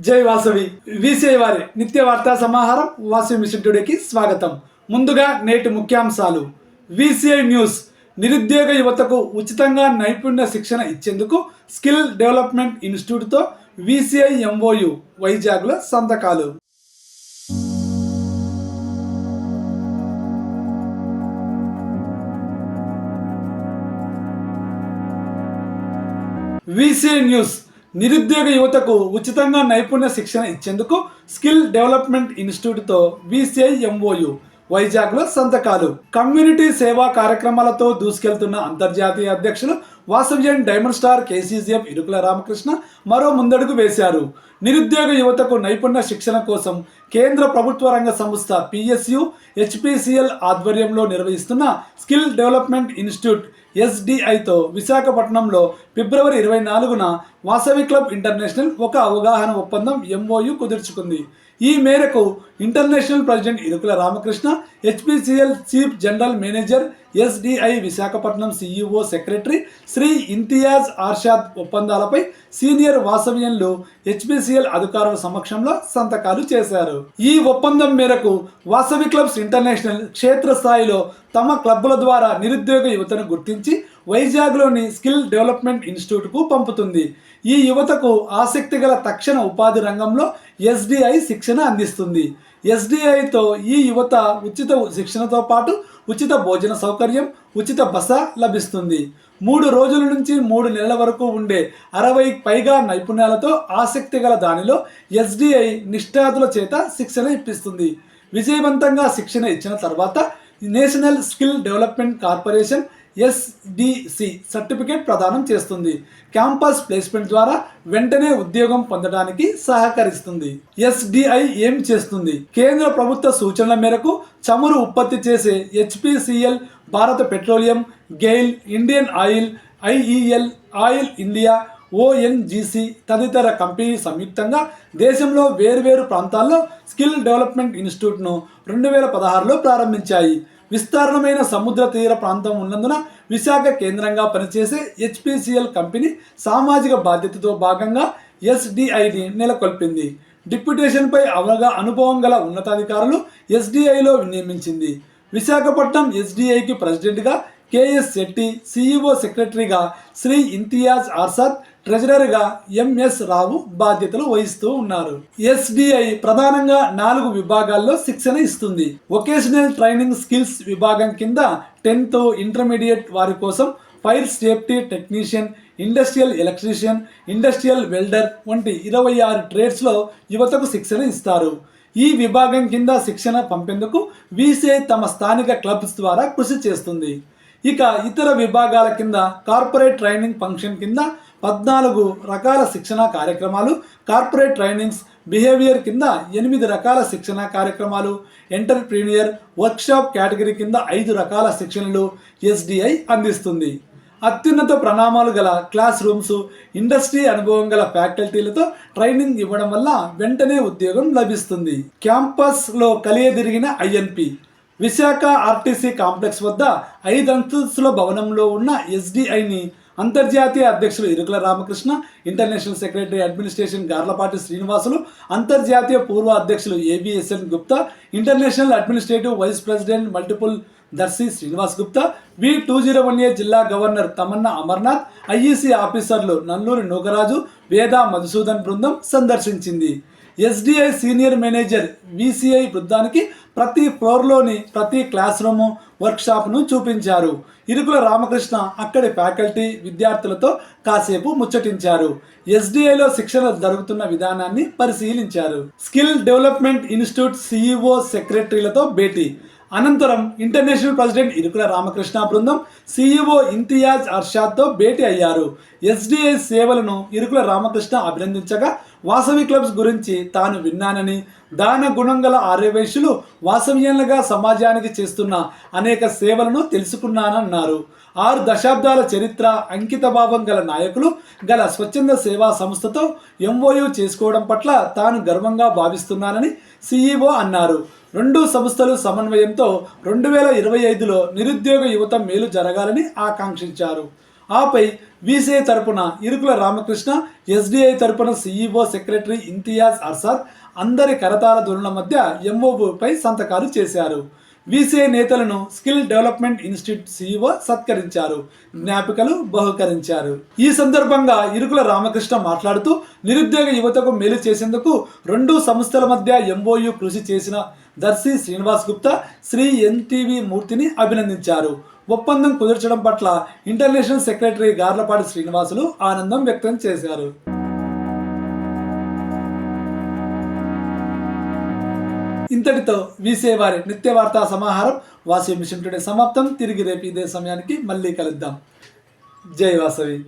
జై వాసవి. విసిఐ వారి నిత్య వార్తా సమాహారం వాసవి మిషన్ టుడేకి స్వాగతం. ముందుగా నేటి ముఖ్యాంశాలు. VCI news. నిరుద్యోగ యువతకు ఉచితంగా నైపుణ్య శిక్షణ ఇచ్చేందుకు స్కిల్ డెవలప్మెంట్ ఇన్స్టిట్యూట్తో వీసీఐ ఎంఓయు వైజాగ్లో సంతకాలు. VCI news. నిరుద్యోగ యువతకు ఉచితంగా నైపుణ్య శిక్షణ ఇచ్చేందుకు స్కిల్ డెవలప్మెంట్ ఇన్స్టిట్యూట్తో వీసీఐ ఎంఓయు వైజాగ్లో సంతకాలు. కమ్యూనిటీ సేవా కార్యక్రమాలతో దూసుకెళ్తున్న అంతర్జాతీయ అధ్యక్షులు Vasavian diamond star KCGF Irukula Ramakrishna మరో ముందడుగు వేశారు. నిరుద్యోగ యువతకు నైపుణ్య శిక్షణ కోసం కేంద్ర ప్రభుత్వ రంగ సంస్థ పిఎస్యు హెచ్పిసిఎల్ ఆధ్వర్యంలో నిర్వహిస్తున్న స్కిల్ డెవలప్మెంట్ ఇన్స్టిట్యూట్ ఎస్డిఐతో విశాఖపట్నంలో ఫిబ్రవరి ఇరవై నాలుగున వాసవి క్లబ్ ఇంటర్నేషనల్ ఒక అవగాహన ఒప్పందం ఎంఓయు కుదుర్చుకుంది. ఈ మేరకు international president Irukula Ramakrishna HPCL chief general manager SDI Visakhapatnam CEO secretary Shri Imtiaz Arshad ఒప్పందాలపై senior వాసవ్యంలు హెచ్పిసిఎల్ అధికారుల సమక్షంలో సంతకాలు చేశారు. ఈ ఒప్పందం మేరకు వాసవి క్లబ్స్ ఇంటర్నేషనల్ క్షేత్రస్థాయిలో తమ క్లబ్బుల ద్వారా నిరుద్యోగ యువతను గుర్తించి వైజాగ్లోని స్కిల్ డెవలప్మెంట్ ఇన్స్టిట్యూట్కు పంపుతుంది. ఈ యువతకు ఆసక్తి గల తక్షణ ఉపాధి రంగంలో ఎస్డిఐ శిక్షణ అందిస్తుంది. ఎస్డిఐతో ఈ యువత ఉచిత శిక్షణతో పాటు ఉచిత భోజన సౌకర్యం ఉచిత బస లభిస్తుంది. మూడు రోజుల నుంచి మూడు నెలల వరకు ఉండే అరవై పైగా నైపుణ్యాలతో ఆసక్తి గల దానిలో ఎస్డిఐ నిష్ఠాతుల చేత శిక్షణ ఇప్పిస్తుంది. విజయవంతంగా శిక్షణ ఇచ్చిన తర్వాత national skill development corporation SDC certificate ప్రదానం చేస్తుంది. క్యాంపస్ ప్లేస్మెంట్ ద్వారా వెంటనే ఉద్యోగం పొందడానికి సహకరిస్తుంది. ఎస్డిఐ ఏం చేస్తుంది? కేంద్ర ప్రభుత్వ సూచనల మేరకు చమురు ఉత్పత్తి చేసే HPCL Bharat petroleum GAIL Indian oil IEL oil India ONGC తదితర కంపెనీ సంయుక్తంగా దేశంలో వేర్వేరు ప్రాంతాల్లో స్కిల్ డెవలప్మెంట్ ఇన్స్టిట్యూట్ను రెండు వేల పదహారులో ప్రారంభించాయి. విస్తారణమైన సముద్ర తీర ప్రాంతం ఉన్నందున విశాఖ కేంద్రంగా పనిచేసే హెచ్పిసిఎల్ కంపెనీ సామాజిక బాధ్యతతో భాగంగా ఎస్డిఐని నెలకొల్పింది. డిప్యుటేషన్పై అవగా అనుభవం గల ఉన్నతాధికారులు ఎస్డిఐలో నియమించింది విశాఖపట్నం ఎస్డిఐకి ప్రెసిడెంట్గా కేఎస్ శెట్టి సిఇఓ సెక్రటరీగా శ్రీ ఇంతియాజ్ ఆర్సాద్ ట్రెజరర్గా ఎంఎస్ రావు బాధ్యతలు వహిస్తూ ఉన్నారు. ఎస్డిఐ ప్రధానంగా నాలుగు విభాగాల్లో శిక్షణ ఇస్తుంది. వొకేషనల్ ట్రైనింగ్ స్కిల్స్ విభాగం కింద టెన్త్ ఇంటర్మీడియట్ వారి కోసం fire safety technician industrial electrician industrial welder వంటి ఇరవై ఆరు ట్రేడ్స్లో యువతకు శిక్షణ ఇస్తారు. ఈ విభాగం కింద శిక్షణ పంపేందుకు వీసే తమ స్థానిక క్లబ్స్ ద్వారా కృషి చేస్తుంది. ఇక ఇతర విభాగాల కింద కార్పొరేట్ ట్రైనింగ్ ఫంక్షన్ కింద పద్నాలుగు రకాల శిక్షణ కార్యక్రమాలు కార్పొరేట్ ట్రైనింగ్స్ బిహేవియర్ కింద ఎనిమిది రకాల శిక్షణ కార్యక్రమాలు ఎంటర్ప్రీనియర్ వర్క్షాప్ కేటగిరీ కింద ఐదు రకాల శిక్షణలు ఎస్డిఐ అందిస్తుంది. అత్యున్నత ప్రణామాలు గల క్లాస్ రూమ్స్ ఇండస్ట్రీ అనుభవం గల ఫ్యాకల్టీలతో ట్రైనింగ్ ఇవ్వడం వల్ల వెంటనే ఉద్యోగం లభిస్తుంది. క్యాంపస్లో కలియదిరిగిన ఐఎన్పి విశాఖ ఆర్టీసీ కాంప్లెక్స్ వద్ద ఐదు అంతస్తుల భవనంలో ఉన్న ఎస్డిఐని అంతర్జాతీయ అధ్యక్షులు Irukula Ramakrishna international secretary administration Garlapati Srinivasulu అంతర్జాతీయ పూర్వ అధ్యక్షులు ABSN Gupta international administrative vice president multiple Darshi Srinivas Gupta V two zero one A జిల్లా గవర్నర్ తమన్నా అమర్నాథ్ ఐఈసీ ఆఫీసర్లు నల్లూరి నూగరాజు వేదా మధుసూదన్ బృందం సందర్శించింది. ఎస్డిఐ సీనియర్ మేనేజర్ విసిఐ బృందానికి ప్రతి ఫ్లోర్లోని ప్రతి క్లాస్ రూము వర్క్షాప్ను చూపించారు. ఇరుకుల రామకృష్ణ అక్కడి ఫ్యాకల్టీ విద్యార్థులతో కాసేపు ముచ్చటించారు. ఎస్డిఐలో శిక్షణ జరుగుతున్న విధానాన్ని పరిశీలించారు. స్కిల్ డెవలప్మెంట్ ఇన్స్టిట్యూట్ సిఇఓ సెక్రటరీలతో భేటీ. అనంతరం ఇంటర్నేషనల్ ప్రెసిడెంట్ ఇరుకుల రామకృష్ణ బృందం సీఈఓ ఇంతియాజ్ అర్షాద్తో భేటీ అయ్యారు. ఎస్డిఐ సేవలను ఇరుకుల రామకృష్ణ అభినందించగా వాసవి క్లబ్స్ గురించి తాను విన్నానని దాన గుణం గల ఆర్యవైశ్యులు వాసవ్యంలుగా సమాజానికి చేస్తున్న అనేక సేవలను తెలుసుకున్నానన్నారు. ఆరు దశాబ్దాల చరిత్ర అంకితభావం గల నాయకులు గల స్వచ్ఛంద సేవా సంస్థతో ఎంఓయూ చేసుకోవడం పట్ల తాను గర్వంగా భావిస్తున్నానని సీఈఓ అన్నారు. రెండు సంస్థలు సమన్వయంతో రెండు వేల ఇరవై ఐదులో నిరుద్యోగ యువత మేలు జరగాలని ఆకాంక్షించారు. ఆపై వీసీఐ తరపున ఇరుకుల రామకృష్ణ ఎస్డిఐ తరపున సీఈఓ సెక్రటరీ ఇంతియాజ్ అర్సాద్ అందరి కరతాల ధోరణుల మధ్య ఎంఓపై సంతకాలు చేశారు. వీసీఐ నేతలను స్కిల్ డెవలప్మెంట్ ఇన్స్టిట్యూట్ సీఈఓ సత్కరించారు జ్ఞాపికలు బహుకరించారు. ఈ సందర్భంగా ఇరుకుల రామకృష్ణ మాట్లాడుతూ నిరుద్యోగ యువతకు మేలు చేసేందుకు రెండు సంస్థల మధ్య ఎంఓయు కృషి చేసిన దర్శి శ్రీనివాస్ గుప్తా శ్రీ ఎన్టీవీ మూర్తిని అభినందించారు. ఒప్పందం కుదర్చడం పట్ల ఇంటర్నేషనల్ సెక్రటరీ గార్లపాటి శ్రీనివాసులు ఆనందం వ్యక్తం చేశారు. ఇంతటితో వీసేవారి నిత్య వార్తా సమాహారం వాసవి మిషన్ టుడే సమాప్తం. తిరిగి రేపు ఇదే సమయానికి మళ్ళీ కలుద్దాం. జై వాసవి.